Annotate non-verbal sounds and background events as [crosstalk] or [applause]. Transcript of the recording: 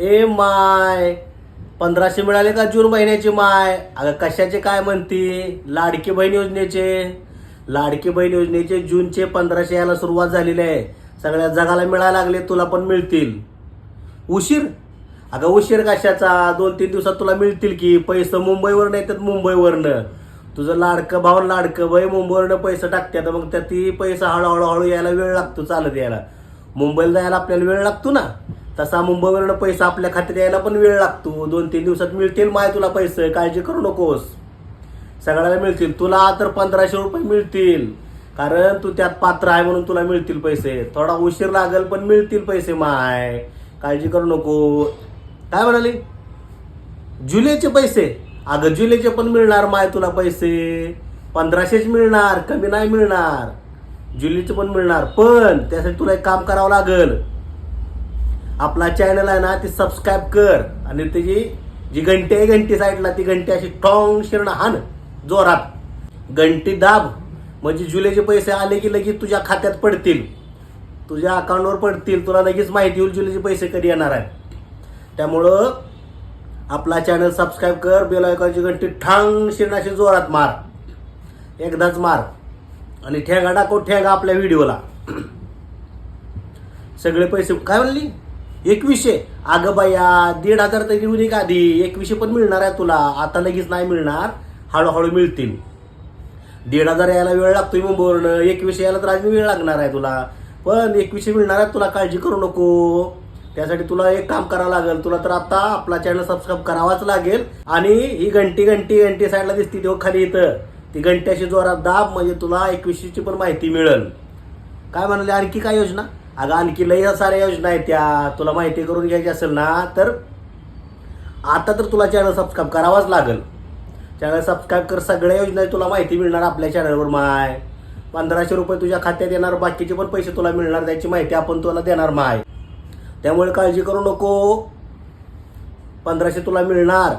ए माय पंधराशे मिळाले का जून महिन्याची माय? अगं कशाचे काय म्हणती? लाडकी बहीण योजनेचे. लाडकी बहीण योजनेचे जूनचे पंधराशे यायला सुरुवात झालेली आहे. सगळ्या जगाला मिळायला लागले तुला पण मिळतील. उशीर? अगं उशीर कशाचा? दोन तीन दिवसात तुला मिळतील की. पैसे मुंबईवरनं येतात मुंबईवरनं. तुझं लाडकं भाऊ लाडकं बाई मुंबईवरनं पैसे टाकतात मग त्या ती पैसा हळूहळू हळू यायला वेळ लागतो चालत यायला. मुंबईला जायला आपल्याला वेळ लागतो ना. तसा मुंबईवरनं पैसा आपल्या खात्यात यायला पण वेळ लागतो. दोन तीन दिवसात मिळतील माय तुला पैसे. काळजी करू नकोस. सगळ्याला मिळतील. तुला तर पंधराशे रुपये मिळतील. कारण तू त्यात पात्र आहे म्हणून तुला मिळतील पैसे. थोडा उशीर लागेल पण मिळतील पैसे माय. काळजी करू नको. काय म्हणाली? जुलैचे पैसे. अगं जुलैचे पण मिळणार माय तुला पैसे. पंधराशेच मिळणार कमी नाही मिळणार. जुलैचे पण मिळणार. पण त्यासाठी तुला एक काम करावं लागेल. आपला चॅनल आहे ना ती सबस्क्राईब कर. आणि त्याची जी घंटी आहे घंटी साईडला ती घंटी अशी टॉंग शिरण हान जोरात. घंटी दाब. म्हणजे जुलैचे पैसे आले की लगेच तुझ्या खात्यात पडतील. तुझ्या अकाउंटवर पडतील. तुला लगेच माहिती होईल जुलैचे पैसे कधी येणार आहे त्यामुळं आपला चॅनल सबस्क्राईब कर बेल आयकॉनची घंटी ठांग शिरणाशी जोरात मार. एकदाच मार. आणि ठेंगा टाको ठेंगा आपल्या व्हिडिओला [clears throat] सगळे पैसे काय म्हणली? एकवीसशे. अगं बाया दीड हजार तर घेऊन एक आधी. एकवीसशे पण मिळणार आहे तुला. आता लगेच नाही मिळणार. हळूहळू मिळतील. दीड हजार यायला वेळ लागतोय मुंबईवरनं. एकवीसशे यायला तर अजून वेळ लागणार आहे तुला. पण एकवीसशे मिळणार आहे तुला. काळजी करू नको. त्यासाठी तुला एक काम करावं लागेल. तुला तर आता आपला चॅनल सबस्क्राईब करावाच लागेल. आणि ही घंटी घंटी घंटी साईडला दिसती तेव्हा खाली इथं. ती घंटी अशी जोरात दाब म्हणजे तुला एकवीसशेची पण माहिती मिळेल. काय म्हणाले? आणखी काय योजना? अगं आणखी लय साऱ्या योजना आहेत त्या. तुला माहिती करून घ्यायची असेल ना तर आता तर तुला चॅनल सबस्क्राईब करावाच लागेल. चॅनल सबस्क्राईब कर सगळ्या योजना तुला माहिती मिळणार आपल्या चॅनलवर माय. पंधराशे रुपये तुझ्या खात्यात येणार बाकीचे पण पैसे तुला मिळणार त्याची माहिती आपण तुला देणार माय. त्यामुळे काळजी करू नको. पंधराशे तुला मिळणार.